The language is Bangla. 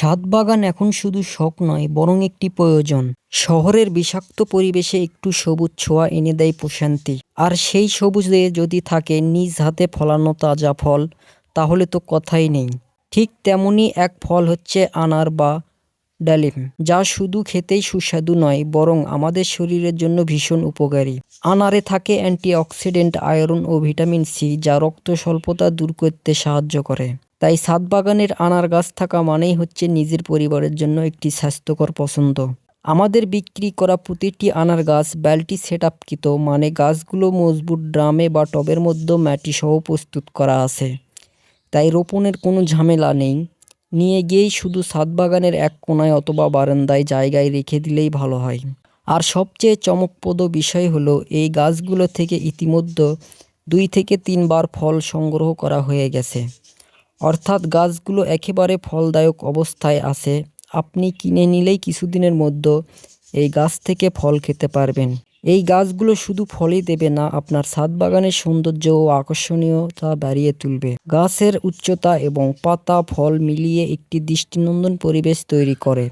ছাদ বাগান এখন শুধু শখ নয়, বরং একটি প্রয়োজন। শহরের বিষাক্ত পরিবেশে একটু সবুজ ছোঁয়া এনে দেয় প্রশান্তি। আর সেই সবুজে যদি থাকে নিজ হাতে ফলানো তাজা ফল, তাহলে তো কথাই নেই। ঠিক তেমনই এক ফল হচ্ছে আনার বা ডালিম, যা শুধু খেতেই সুস্বাদু নয়, বরং আমাদের শরীরের জন্য ভীষণ উপকারী। আনারে থাকে অ্যান্টিঅক্সিডেন্ট, আয়রন ও ভিটামিন সি, যা রক্ত স্বল্পতা দূর করতে সাহায্য করে। তাই ছাদ বাগানের আনার গাছ থাকা মানেই হচ্ছে নিজের পরিবারের জন্য একটি স্বাস্থ্যকর পছন্দ। আমাদের বিক্রি করা প্রতিটি আনার গাছ ব্যালটি সেট আপকৃত মানে গাছগুলো মজবুত ড্রামে বা টবের মধ্যে মাটি সহ প্রস্তুত করা আছে। তাই রোপণের কোনো ঝামেলা নেই। নিয়ে গিয়েই শুধু ছাদ বাগানের এক কোণায় অথবা বারান্দায় জায়গায় রেখে দিলেই ভালো হয়। আর সবচেয়ে চমকপ্রদ বিষয় হলো, এই গাছগুলো থেকে ইতিমধ্যে দুই থেকে তিনবার ফল সংগ্রহ করা হয়ে গেছে। অর্থাৎ গাছগুলো একেবারে ফলদায়ক অবস্থায় আছে। আপনি কিনে নিলেই কিছুদিনের মধ্যে এই গাছ থেকে ফল খেতে পারবেন। এই গাছগুলো শুধু ফলই দেবে না, আপনার ছাদ বাগানের সৌন্দর্য ও আকর্ষণীয়তা বাড়িয়ে তুলবে। গাছের উচ্চতা এবং পাতা, ফল মিলিয়ে একটি দৃষ্টিনন্দন পরিবেশ তৈরি করে।